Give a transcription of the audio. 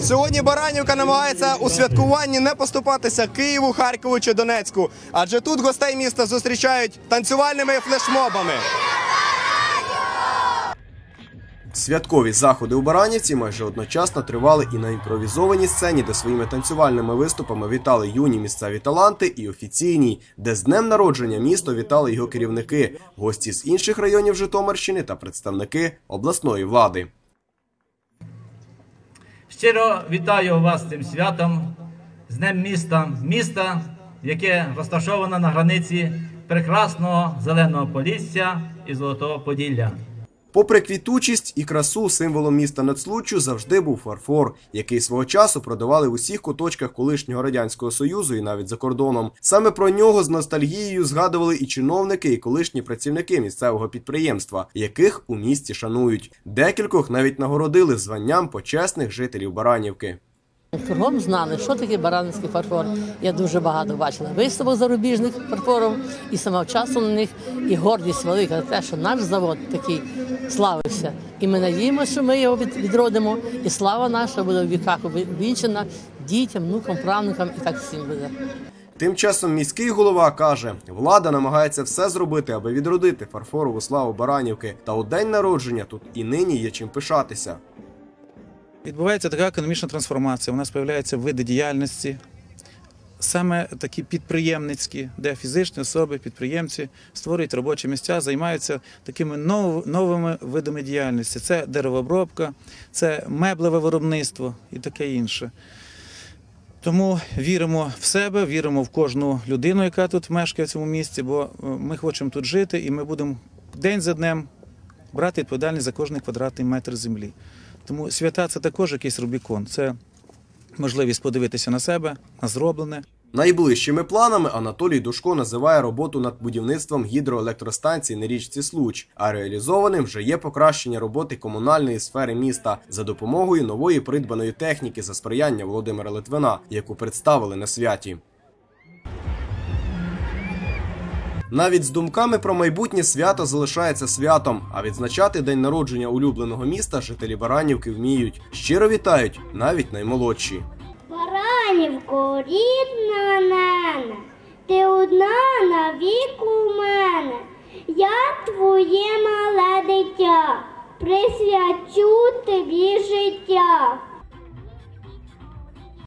Сьогодні Баранівка намагається у святкуванні не поступатися Києву, Харкову чи Донецьку, адже тут гостей міста зустрічають танцювальними флешмобами. Святкові заходи у Баранівці майже одночасно тривали і на імпровізованій сцені, де своїми танцювальними виступами вітали юні місцеві таланти, і офіційній, де з днем народження місто вітали його керівники, гості з інших районів Житомирщини та представники обласної влади. Щиро вітаю вас цим святом, з Днем міста, міста, яке розташоване на границі прекрасного зеленого Полісся і Золотого Поділля. Попри квітучість і красу, символом міста Нацлуччю завжди був фарфор, який свого часу продавали в усіх куточках колишнього радянського союзу і навіть за кордоном. Саме про нього з ностальгією згадували і чиновники, і колишні працівники місцевого підприємства, яких у місті шанують. Декількох навіть нагородили званням почесних жителів Баранівки. Кругом знали, що таке баранівський фарфор. Я дуже багато бачила виставок зарубіжних фарфорів, і саме часу на них і гордість велика те, що наш завод такий славився. І ми надіємося, що ми його відродимо, і слава наша буде в віках увінчена дітям, внукам, правнукам, і так всім буде. Тим часом міський голова каже, влада намагається все зробити, аби відродити фарфорову славу Баранівки. Та у день народження тут і нині є чим пишатися. Відбувається така економічна трансформація. У нас з'являються види діяльності, саме такі підприємницькі, де фізичні особи, підприємці створюють робочі місця, займаються такими нов- новими видами діяльності. Це деревообробка, це меблеве виробництво і таке інше. Тому віримо в себе, віримо в кожну людину, яка тут мешкає в цьому місці, бо е, ми хочемо тут жити, і ми будемо день за днем брати відповідальність за кожний квадратний метр землі. Тому свята це також якийсь Рубікон. Це можливість подивитися на себе, на зроблене. Найближчими планами Анатолій Душко називає роботу над будівництвом гідроелектростанції на річці Случ, а реалізованим вже є покращення роботи комунальної сфери міста за допомогою нової придбаної техніки за сприяння Володимира Литвина, яку представили на святі. Навіть з думками про майбутнє свято залишається святом, а відзначати день народження улюбленого міста жителі Баранівки вміють. Щиро вітають навіть наймолодші. Баранівко, рідна нена, ти одна на вік у мене, я твоє мале дитя, присвячу тобі життя.